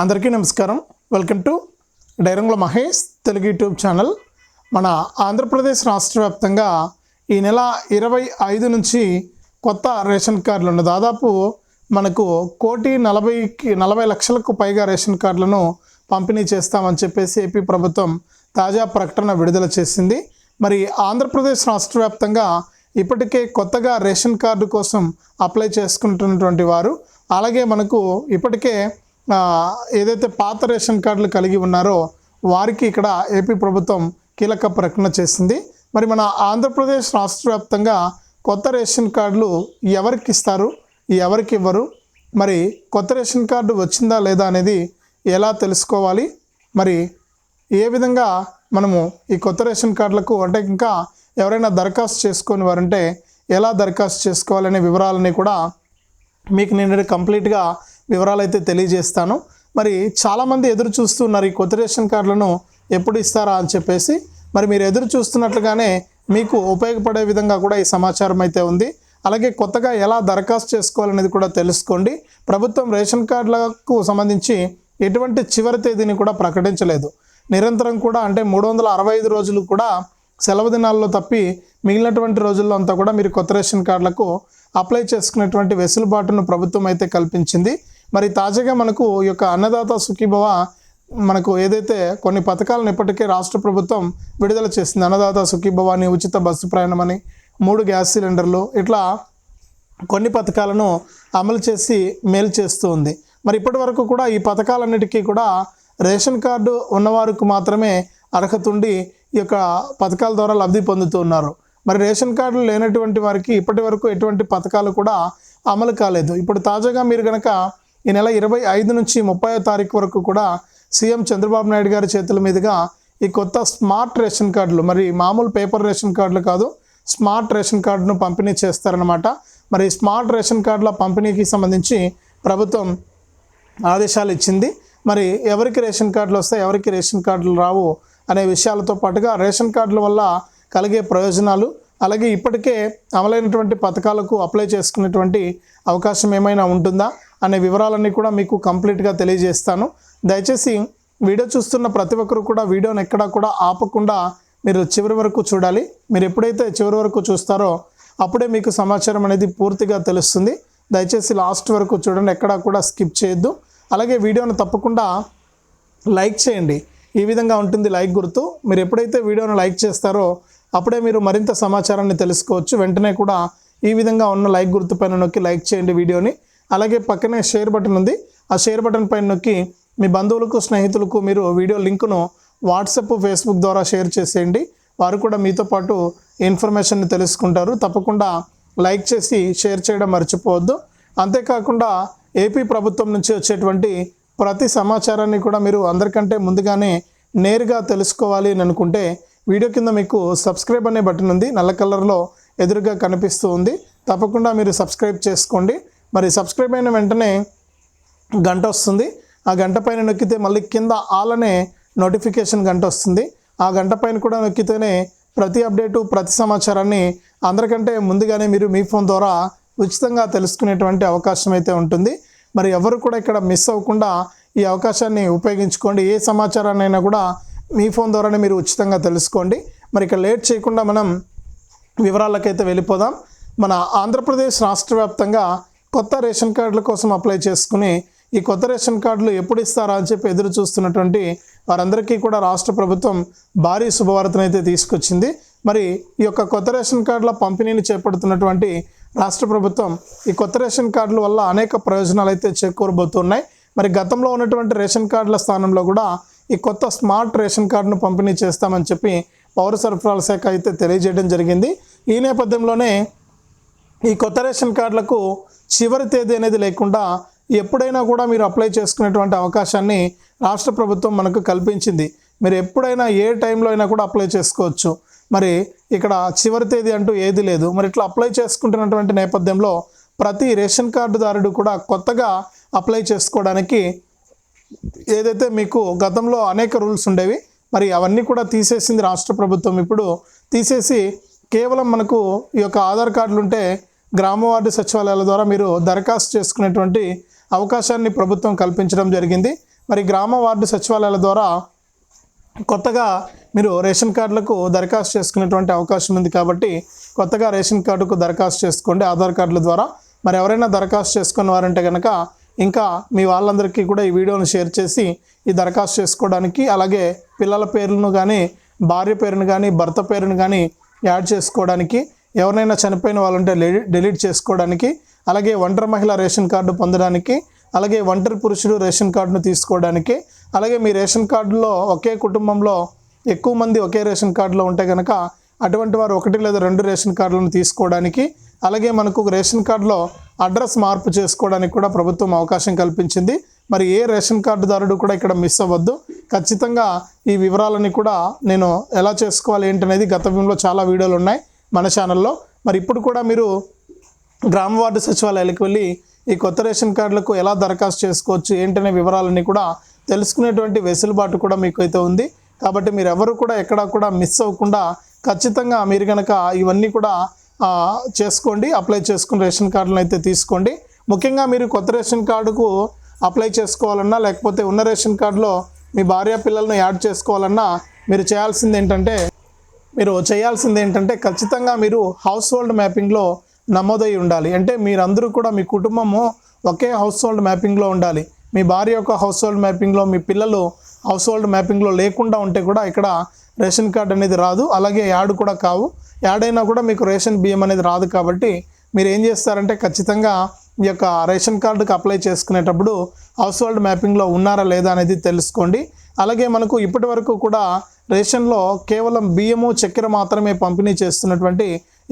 అందరికీ నమస్కారం. Welcome to Dairangula Mahesh Telugu YouTube channel. మన ఆంధ్రప్రదేశ్ రాష్ట్ర వ్యాప్తంగా ఈ నెల ఇరవై ఐదు నుంచి కొత్త రేషన్ కార్డులు దాదాపు మనకు కోటి నలభైకి నలభై లక్షలకు పైగా రేషన్ కార్డులను పంపిణీ చేస్తామని చెప్పేసి ఏపీ ప్రభుత్వం తాజా ప్రకటన విడుదల చేసింది. మరి ఆంధ్రప్రదేశ్ రాష్ట్ర వ్యాప్తంగా ఇప్పటికే కొత్తగా రేషన్ కార్డు కోసం అప్లై చేసుకుంటున్నటువంటి వారు అలాగే మనకు ఇప్పటికే ఏదైతే పాత రేషన్ కార్డులు కలిగి ఉన్నారో వారికి ఇక్కడ ఏపీ ప్రభుత్వం కీలక ప్రకటన చేసింది. మరి మన ఆంధ్రప్రదేశ్ రాష్ట్ర వ్యాప్తంగా కొత్త రేషన్ కార్డులు ఎవరికి ఇస్తారు? ఎవరికి ఇవ్వరు? మరి కొత్త రేషన్ కార్డు వచ్చిందా లేదా అనేది ఎలా తెలుసుకోవాలి? మరి ఏ విధంగా మనము ఈ కొత్త రేషన్ కార్డులకు అంటే ఇంకా ఎవరైనా దరఖాస్తు చేసుకొని వారంటే ఎలా దరఖాస్తు చేసుకోవాలనే వివరాలని కూడా మీకు నేను కంప్లీట్గా వివరాలు అయితే తెలియజేస్తాను. మరి చాలామంది ఎదురు చూస్తున్నారు ఈ కొత్త రేషన్ కార్డులను ఎప్పుడు ఇస్తారా అని చెప్పేసి. మరి మీరు ఎదురు చూస్తున్నట్లుగానే మీకు ఉపయోగపడే విధంగా కూడా ఈ సమాచారం అయితే ఉంది. అలాగే కొత్తగా ఎలా దరఖాస్తు చేసుకోవాలనేది కూడా తెలుసుకోండి. ప్రభుత్వం రేషన్ కార్డులకు సంబంధించి ఎటువంటి చివరి తేదీని కూడా ప్రకటించలేదు. నిరంతరం కూడా అంటే మూడు వందల అరవై ఐదు రోజులు కూడా సెలవు దినాల్లో తప్పి మిగిలినటువంటి రోజుల్లో అంతా కూడా మీరు కొత్త రేషన్ కార్డులకు అప్లై చేసుకునేటువంటి వెసులుబాటును ప్రభుత్వం అయితే కల్పించింది. మరి తాజాగా మనకు ఈ యొక్క అన్నదాత సుఖీభవ మనకు ఏదైతే కొన్ని పథకాలను ఇప్పటికే రాష్ట్ర ప్రభుత్వం విడుదల చేసింది అన్నదాత సుఖీభవ అని ఉచిత బస్సు ప్రయాణం అని మూడు గ్యాస్ సిలిండర్లు ఇట్లా కొన్ని పథకాలను అమలు చేసి మేలు చేస్తూ ఉంది. మరి ఇప్పటి వరకు కూడా ఈ పథకాలన్నిటికీ కూడా రేషన్ కార్డు ఉన్నవారికి మాత్రమే అర్హత ఉండి ఈ యొక్క పథకాల ద్వారా లబ్ధి పొందుతున్నారు మరి రేషన్ కార్డులు లేనటువంటి వారికి ఇప్పటి వరకు ఎటువంటి పథకాలు కూడా అమలు కాలేదు. ఇప్పుడు తాజాగా మీరు కనుక ఈ నెల ఇరవై ఐదు నుంచి ముప్పై తారీఖు వరకు కూడా సీఎం చంద్రబాబు నాయుడు గారి చేతుల మీదుగా ఈ కొత్త స్మార్ట్ రేషన్ కార్డులు మరి మామూలు పేపర్ రేషన్ కార్డులు కాదు స్మార్ట్ రేషన్ కార్డును పంపిణీ చేస్తారనమాట మరి ఈ స్మార్ట్ రేషన్ కార్డుల పంపిణీకి సంబంధించి ప్రభుత్వం ఆదేశాలు ఇచ్చింది. మరి ఎవరికి రేషన్ కార్డులు వస్తాయి ఎవరికి రేషన్ కార్డులు రావు అనే విషయాలతో పాటుగా రేషన్ కార్డుల వల్ల కలిగే ప్రయోజనాలు అలాగే ఇప్పటికే అమలైనటువంటి పథకాలకు అప్లై చేసుకునేటువంటి అవకాశం ఏమైనా ఉంటుందా? అనే వివరాలన్నీ కూడా మీకు కంప్లీట్గా తెలియజేస్తాను. దయచేసి వీడియో చూస్తున్న ప్రతి ఒక్కరు కూడా వీడియోని ఎక్కడా కూడా ఆపకుండా మీరు చివరి వరకు చూడాలి. మీరు ఎప్పుడైతే చివరి వరకు చూస్తారో అప్పుడే మీకు సమాచారం అనేది పూర్తిగా తెలుస్తుంది. దయచేసి లాస్ట్ వరకు చూడండి ఎక్కడా కూడా స్కిప్ చేయొద్దు. అలాగే వీడియోను తప్పకుండా లైక్ చేయండి. ఈ విధంగా ఉంటుంది లైక్ గుర్తు. మీరు ఎప్పుడైతే వీడియోను లైక్ చేస్తారో అప్పుడే మీరు మరింత సమాచారాన్ని తెలుసుకోవచ్చు. వెంటనే కూడా ఈ విధంగా ఉన్న లైక్ గుర్తు పైన నొక్కి లైక్ చేయండి వీడియోని. అలాగే పక్కనే షేర్ బటన్ ఉంది. ఆ షేర్ బటన్ పైన నొక్కి మీ బంధువులకు స్నేహితులకు మీరు వీడియో లింకును వాట్సాప్ ఫేస్బుక్ ద్వారా షేర్ చేసేయండి. వారు కూడా మీతో పాటు ఇన్ఫర్మేషన్ని తెలుసుకుంటారు. తప్పకుండా లైక్ చేసి షేర్ చేయడం మర్చిపోవద్దు. అంతేకాకుండా ఏపీ ప్రభుత్వం నుంచి వచ్చేటువంటి ప్రతి సమాచారాన్ని కూడా మీరు అందరికంటే ముందుగానే నేరుగా తెలుసుకోవాలి అని అనుకుంటే వీడియో కింద మీకు సబ్స్క్రైబ్ అనే బటన్ ఉంది. నల్ల కలర్లో ఎదురుగా కనిపిస్తూ ఉంది. తప్పకుండా మీరు సబ్స్క్రైబ్ చేసుకోండి. మరి సబ్స్క్రైబ్ అయిన వెంటనే గంట వస్తుంది. ఆ గంట పైన నొక్కితే మళ్ళీ కింద ఆల్ నోటిఫికేషన్ గంట వస్తుంది. ఆ గంట పైన కూడా నొక్కితేనే ప్రతి అప్డేటు ప్రతి సమాచారాన్ని అందరికంటే ముందుగానే మీరు మీ ఫోన్ ద్వారా ఉచితంగా తెలుసుకునేటువంటి అవకాశం అయితే ఉంటుంది. మరి ఎవరు కూడా ఇక్కడ మిస్ అవ్వకుండా ఈ అవకాశాన్ని ఉపయోగించుకోండి. ఏ సమాచారాన్ని అయినా కూడా మీ ఫోన్ ద్వారానే మీరు ఉచితంగా తెలుసుకోండి. మరి ఇక లేట్ చేయకుండా మనం వివరాలకైతే వెళ్ళిపోదాం. మన ఆంధ్రప్రదేశ్ రాష్ట్ర వ్యాప్తంగా కొత్త రేషన్ కార్డుల కోసం అప్లై చేసుకుని ఈ కొత్త రేషన్ కార్డులు ఎప్పుడు ఇస్తారా అని చెప్పి ఎదురు చూస్తున్నటువంటి వారందరికీ కూడా రాష్ట్ర ప్రభుత్వం భారీ శుభవార్తను అయితే తీసుకొచ్చింది. మరి ఈ యొక్క కొత్త రేషన్ కార్డుల పంపిణీని చేపడుతున్నటువంటి రాష్ట్ర ప్రభుత్వం ఈ కొత్త రేషన్ కార్డుల వల్ల అనేక ప్రయోజనాలు అయితే చేకూరబోతున్నాయి. మరి గతంలో ఉన్నటువంటి రేషన్ కార్డుల స్థానంలో కూడా ఈ కొత్త స్మార్ట్ రేషన్ కార్డును పంపిణీ చేస్తామని చెప్పి పౌర సరఫరాల శాఖ అయితే తెలియజేయడం జరిగింది. ఈ నేపథ్యంలోనే ఈ కొత్త రేషన్ కార్డులకు చివరి తేదీ అనేది లేకుండా ఎప్పుడైనా కూడా మీరు అప్లై చేసుకునేటువంటి అవకాశాన్ని రాష్ట్ర ప్రభుత్వం మనకు కల్పించింది. మీరు ఎప్పుడైనా ఏ టైంలో అయినా కూడా అప్లై చేసుకోవచ్చు. మరి ఇక్కడ చివరి తేదీ అంటూ ఏది లేదు. మరి ఇట్లా అప్లై చేసుకుంటున్నటువంటి నేపథ్యంలో ప్రతి రేషన్ కార్డుదారుడు కూడా కొత్తగా అప్లై చేసుకోవడానికి ఏదైతే మీకు గతంలో అనేక రూల్స్ ఉండేవి మరి అవన్నీ కూడా తీసేసింది రాష్ట్ర ప్రభుత్వం. ఇప్పుడు తీసేసి కేవలం మనకు ఈ యొక్క ఆధార్ కార్డులు ఉంటే గ్రామ వార్డు సచివాలయాల ద్వారా మీరు దరఖాస్తు చేసుకునేటువంటి అవకాశాన్ని ప్రభుత్వం కల్పించడం జరిగింది. మరి గ్రామ వార్డు సచివాలయాల ద్వారా కొత్తగా మీరు రేషన్ కార్డులకు దరఖాస్తు చేసుకునేటువంటి అవకాశం ఉంది కాబట్టి కొత్తగా రేషన్ కార్డుకు దరఖాస్తు చేసుకోండి. ఆధార్ కార్డుల ద్వారా మరి ఎవరైనా దరఖాస్తు చేసుకున్న వారంటే కనుక ఇంకా మీ వాళ్ళందరికీ కూడా ఈ వీడియోను షేర్ చేసి ఈ దరఖాస్తు చేసుకోవడానికి అలాగే పిల్లల పేర్లను కానీ భార్య పేరును కానీ భర్త పేరును కానీ యాడ్ చేసుకోవడానికి ఎవరినైనా చనిపోయిన వాళ్ళు ఉంటే డిలీట్ చేసుకోవడానికి అలాగే ఒంటరి మహిళ రేషన్ కార్డు పొందడానికి అలాగే ఒంటరి పురుషుడు రేషన్ కార్డును తీసుకోవడానికి అలాగే మీ రేషన్ కార్డులో ఒకే కుటుంబంలో ఎక్కువ మంది ఒకే రేషన్ కార్డులో ఉంటే కనుక అటువంటి వారు ఒకటి లేదా రెండు రేషన్ కార్డులను తీసుకోవడానికి అలాగే మనకు రేషన్ కార్డులో అడ్రస్ మార్పు చేసుకోవడానికి కూడా ప్రభుత్వం అవకాశం కల్పించింది. మరి ఏ రేషన్ కార్డుదారుడు కూడా ఇక్కడ మిస్ అవ్వద్దు. ఖచ్చితంగా ఈ వివరాలని కూడా నేను ఎలా చేసుకోవాలి ఏంటనేది గతంలో చాలా వీడియోలు ఉన్నాయి. మన ఛానల్లో మరి ఇప్పుడు కూడా మీరు గ్రామ వార్డు సచివాలయాలకు వెళ్ళి ఈ కొత్త రేషన్ కార్డులకు ఎలా దరఖాస్తు చేసుకోవచ్చు ఏంటనే వివరాలన్నీ కూడా తెలుసుకునేటువంటి వెసులుబాటు కూడా మీకు అయితే ఉంది. కాబట్టి మీరు ఎవరు కూడా ఎక్కడా కూడా మిస్ అవ్వకుండా ఖచ్చితంగా మీరు కనుక ఇవన్నీ కూడా చేసుకోండి అప్లై చేసుకుని రేషన్ కార్డులను అయితే తీసుకోండి. ముఖ్యంగా మీరు కొత్త రేషన్ కార్డుకు అప్లై చేసుకోవాలన్నా లేకపోతే ఉన్న రేషన్ కార్డులో మీ భార్య పిల్లలను యాడ్ చేసుకోవాలన్నా మీరు చేయాల్సింది ఏంటంటే మీరు చేయాల్సింది ఏంటంటే ఖచ్చితంగా మీరు హౌస్ హోల్డ్ మ్యాపింగ్లో నమోదై ఉండాలి. అంటే మీరందరూ కూడా మీ కుటుంబము ఒకే హౌస్ హోల్డ్ మ్యాపింగ్లో ఉండాలి. మీ భార్య యొక్క హౌస్ హోల్డ్ మ్యాపింగ్లో మీ పిల్లలు హౌస్ హోల్డ్ మ్యాపింగ్లో లేకుండా ఉంటే కూడా ఇక్కడ రేషన్ కార్డ్ అనేది రాదు. అలాగే యాడ్ కూడా కావు. యాడ్ అయినా కూడా మీకు రేషన్ బియ్యం అనేది రాదు కాబట్టి మీరు ఏం చేస్తారంటే ఖచ్చితంగా ఈ యొక్క రేషన్ కార్డుకి అప్లై చేసుకునేటప్పుడు హౌస్ హోల్డ్ మ్యాపింగ్లో ఉన్నారా లేదా అనేది తెలుసుకోండి. అలాగే మనకు ఇప్పటి వరకు కూడా రేషన్లో కేవలం బియ్యము చక్కెర మాత్రమే పంపిణీ చేస్తున్నటువంటి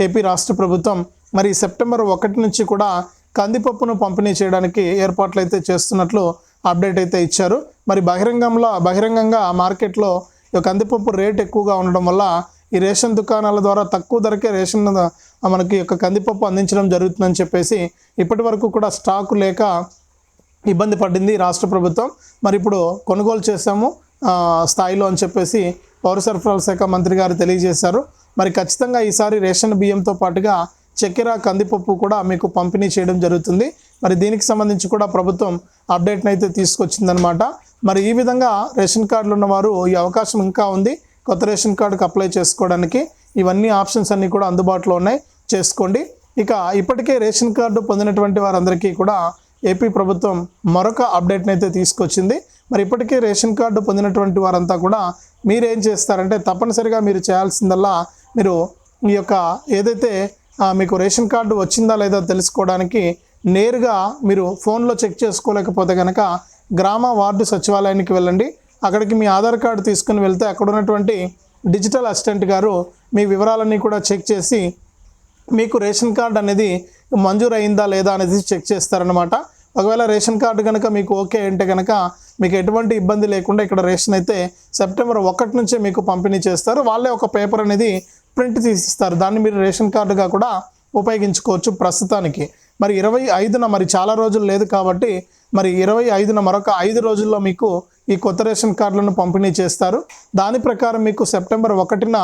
ఏపీ రాష్ట్ర ప్రభుత్వం మరి సెప్టెంబర్ ఒకటి నుంచి కూడా కందిపప్పును పంపిణీ చేయడానికి ఏర్పాట్లు అయితే చేస్తున్నట్లు అప్డేట్ అయితే ఇచ్చారు. మరి బహిరంగంలో బహిరంగంగా మార్కెట్లో ఈ కందిపప్పు రేట్ ఎక్కువగా ఉండడం వల్ల ఈ రేషన్ దుకాణాల ద్వారా తక్కువ ధరకే రేషన్ మనకి యొక్క కందిపప్పు అందించడం జరుగుతుందని చెప్పేసి ఇప్పటి వరకు కూడా స్టాకు లేక ఇబ్బంది పడింది రాష్ట్ర ప్రభుత్వం. మరి ఇప్పుడు కొనుగోలు చేశాము స్థాయిలో అని చెప్పేసి పౌర సరఫరాల శాఖ మంత్రి గారు తెలియజేశారు. మరి ఖచ్చితంగా ఈసారి రేషన్ బియ్యంతో పాటుగా చక్కెర కందిపప్పు కూడా మీకు పంపిణీ చేయడం జరుగుతుంది. మరి దీనికి సంబంధించి కూడా ప్రభుత్వం అప్డేట్ని అయితే తీసుకొచ్చిందనమాట మరి ఈ విధంగా రేషన్ కార్డులు ఉన్నవారు ఈ అవకాశం ఇంకా ఉంది. కొత్త రేషన్ కార్డుకి అప్లై చేసుకోవడానికి ఇవన్నీ ఆప్షన్స్ అన్నీ కూడా అందుబాటులో ఉన్నాయి. చేసుకోండి. ఇక ఇప్పటికే రేషన్ కార్డు పొందినటువంటి వారందరికీ కూడా ఏపీ ప్రభుత్వం మరొక అప్డేట్ని అయితే తీసుకొచ్చింది. మరి ఇప్పటికే రేషన్ కార్డు పొందినటువంటి వారంతా కూడా మీరేం చేస్తారంటే తప్పనిసరిగా మీరు చేయాల్సిందల్లా మీరు ఈ యొక్క ఏదైతే మీకు రేషన్ కార్డు వచ్చిందా లేదా తెలుసుకోవడానికి నేరుగా మీరు ఫోన్లో చెక్ చేసుకోలేకపోతే కనుక గ్రామ వార్డు సచివాలయానికి వెళ్ళండి. అక్కడికి మీ ఆధార్ కార్డు తీసుకుని వెళ్తే అక్కడ ఉన్నటువంటి డిజిటల్ అసిస్టెంట్ గారు మీ వివరాలన్నీ కూడా చెక్ చేసి మీకు రేషన్ కార్డు అనేది మంజూరు అయిందా లేదా అనేది చెక్ చేస్తారనమాట ఒకవేళ రేషన్ కార్డు కనుక మీకు ఓకే అంటే కనుక మీకు ఎటువంటి ఇబ్బంది లేకుండా ఇక్కడ రేషన్ అయితే సెప్టెంబర్ ఒకటి నుంచే మీకు పంపిణీ చేస్తారు. వాళ్ళే ఒక పేపర్ అనేది ప్రింట్ తీసిస్తారు. దాన్ని మీరు రేషన్ కార్డుగా కూడా ఉపయోగించుకోవచ్చు ప్రస్తుతానికి. మరి ఇరవై ఐదున మరి చాలా రోజులు లేదు కాబట్టి మరి ఇరవై ఐదున మరొక ఐదు రోజుల్లో మీకు ఈ కొత్త రేషన్ కార్డులను పంపిణీ చేస్తారు. దాని ప్రకారం మీకు సెప్టెంబర్ ఒకటిన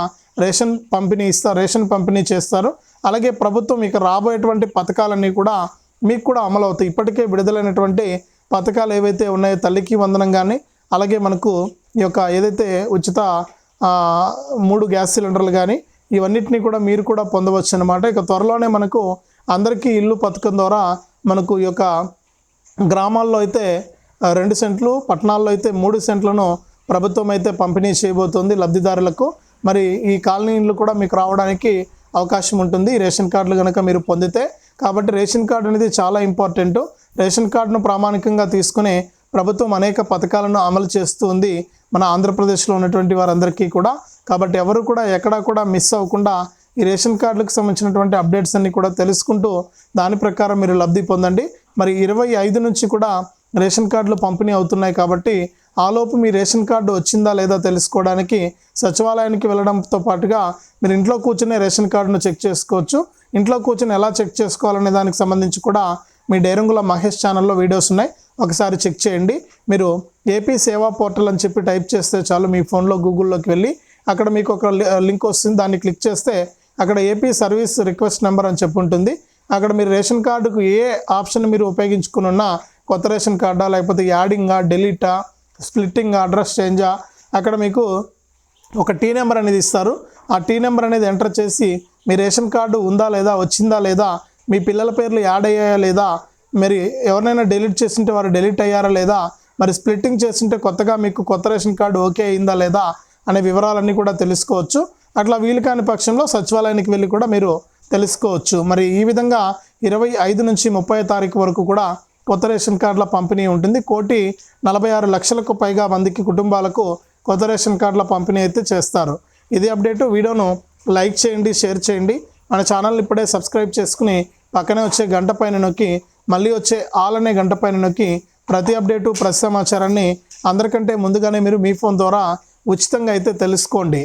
రేషన్ పంపిణీ ఇస్తారు రేషన్ పంపిణీ చేస్తారు. అలాగే ప్రభుత్వం ఇక రాబోయేటువంటి పథకాలన్నీ కూడా మీకు కూడా అమలు అవుతాయి. ఇప్పటికే విడుదలైనటువంటి పథకాలు ఏవైతే ఉన్నాయో తల్లికి వందనం కానీ అలాగే మనకు ఈ యొక్క ఏదైతే ఉచిత మూడు గ్యాస్ సిలిండర్లు కానీ ఇవన్నిటిని కూడా మీరు కూడా పొందవచ్చు అనమాట ఇక త్వరలోనే మనకు అందరికీ ఇల్లు పథకం ద్వారా మనకు ఈ యొక్క గ్రామాల్లో అయితే రెండు సెంట్లు పట్టణాల్లో అయితే మూడు సెంట్లను ప్రభుత్వం అయితే పంపిణీ చేయబోతోంది లబ్ధిదారులకు. మరి ఈ కాలనీలు కూడా మీకు రావడానికి అవకాశం ఉంటుంది. రేషన్ కార్డులు కనుక మీరు పొందితే కాబట్టి రేషన్ కార్డు అనేది చాలా ఇంపార్టెంట్. రేషన్ కార్డును ప్రామాణికంగా తీసుకుని ప్రభుత్వం అనేక పథకాలను అమలు చేస్తూ ఉంది మన ఆంధ్రప్రదేశ్లో ఉన్నటువంటి వారందరికీ కూడా. కాబట్టి ఎవరు కూడా ఎక్కడా కూడా మిస్ అవ్వకుండా ఈ రేషన్ కార్డులకు సంబంధించినటువంటి అప్డేట్స్ అన్ని కూడా తెలుసుకుంటూ దాని ప్రకారం మీరు లబ్ధి పొందండి. మరి ఇరవై ఐదు నుంచి కూడా రేషన్ కార్డులు పంపిణీ అవుతున్నాయి కాబట్టి ఆలోపు మీ రేషన్ కార్డు వచ్చిందా లేదా తెలుసుకోవడానికి సచివాలయానికి వెళ్ళడంతో పాటుగా మీరు ఇంట్లో కూర్చునే రేషన్ కార్డును చెక్ చేసుకోవచ్చు. ఇంట్లో కూర్చొని ఎలా చెక్ చేసుకోవాలనే దానికి సంబంధించి కూడా మీ డైరంగుల మహేష్ ఛానల్లో వీడియోస్ ఉన్నాయి. ఒకసారి చెక్ చేయండి. మీరు ఏపీ సేవా పోర్టల్ అని చెప్పి టైప్ చేస్తే చాలు మీ ఫోన్లో గూగుల్లోకి వెళ్ళి అక్కడ మీకు ఒక లి- లింక్ వస్తుంది. దాన్ని క్లిక్ చేస్తే అక్కడ ఏపీ సర్వీస్ రిక్వెస్ట్ నెంబర్ అని చెప్పి ఉంటుంది. అక్కడ మీరు రేషన్ కార్డుకు ఏ ఆప్షన్ మీరు ఉపయోగించుకున్నా కొత్త రేషన్ కార్డా లేకపోతే యాడింగా డెలీటా స్ప్లిట్టింగ్ అడ్రస్ చేంజా అక్కడ మీకు ఒక టీ నెంబర్ అనేది ఇస్తారు. ఆ టీ నెంబర్ అనేది ఎంటర్ చేసి మీ రేషన్ కార్డు ఉందా లేదా వచ్చిందా లేదా మీ పిల్లల పేర్లు యాడ్ అయ్యాయా లేదా మరి ఎవరినైనా డెలీట్ చేసింటే వారు డెలీట్ అయ్యారా లేదా మరి స్ప్లిట్టింగ్ చేసింటే కొత్తగా మీకు కొత్త రేషన్ కార్డు ఓకే అయిందా లేదా అనే వివరాలన్నీ కూడా తెలుసుకోవచ్చు. అట్లా వీలు కాని పక్షంలో సచివాలయానికి వెళ్ళి కూడా మీరు తెలుసుకోవచ్చు. మరి ఈ విధంగా ఇరవై ఐదు నుంచి ముప్పై తారీఖు వరకు కూడా కొత్త రేషన్ కార్డుల పంపిణీ ఉంటుంది. కోటి నలభై ఆరు లక్షలకు పైగా మందికి కుటుంబాలకు కొత్త రేషన్ కార్డుల పంపిణీ అయితే చేస్తారు. ఇది అప్డేట్. వీడియోను లైక్ చేయండి షేర్ చేయండి. మన ఛానల్ని ఇప్పుడే సబ్స్క్రైబ్ చేసుకుని పక్కనే వచ్చే గంట పైన నొక్కి మళ్ళీ వచ్చే ఆల్ అనే గంట పైన నొక్కి ప్రతి అప్డేటు ప్రతి సమాచారాన్ని అందరికంటే ముందుగానే మీరు మీ ఫోన్ ద్వారా ఉచితంగా అయితే తెలుసుకోండి.